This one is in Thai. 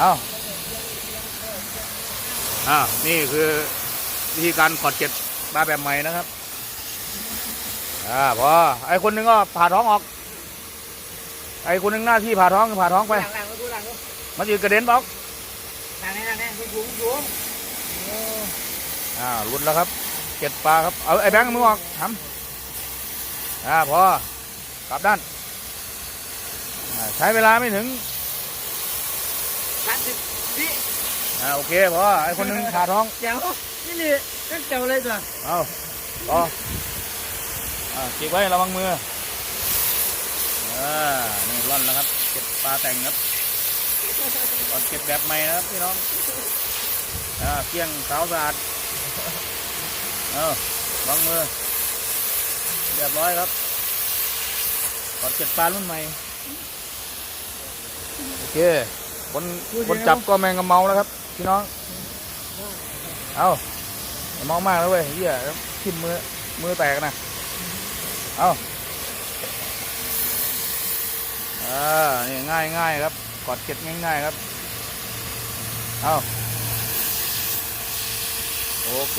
เอาอ้าวนี่คือวิธีการกอดเก็ดปลาแบบใหม่นะครับ อ่าพอไอ้คนหนึงก็ผ่าท้องออก ไอ้คนหนึงหน้าที่ผ่าท้องผ่าท้องไปหลังหลังก็ดูหลังมันจะกระเด็นบอกหลังนี่หลังนี่คุณคุณคุณอ่าหลุดแล้วครับ เก็ดปลาครับ เอาไอ้แบงค์มึงออกทำอ่าพอกลับด้าน ใช้เวลาไม่ถึง สามสิบวิอ่าโอเคพอไอ้คนหนึงผ่าท้องเจ๋วนี่นี่นั่นเจ๋วเลยตัวเอาต่ออ่าเก็บไว้ระวังมืออ่านี่ร่อนแล้วครับ เก็บปลาแต่งครับก่อนเก็บแบบใหม่นะครับพี่น้องอ่าเกี้ยงขาวสะอาดเอาระวังมือเรียบร้อยครับก่อนเก็บปลารุ่นใหม่ โอเค คนคนจับก็แมงกะเมาแล้วครับพี่น้อง เอาอย่ามองมากแล้วเว้ยเหี้ยทิ่มมือมือแตกนะ เอาอ่านี่ง่ายง่ายครับ กอดเก็ดง่ายๆครับ เอาโอเค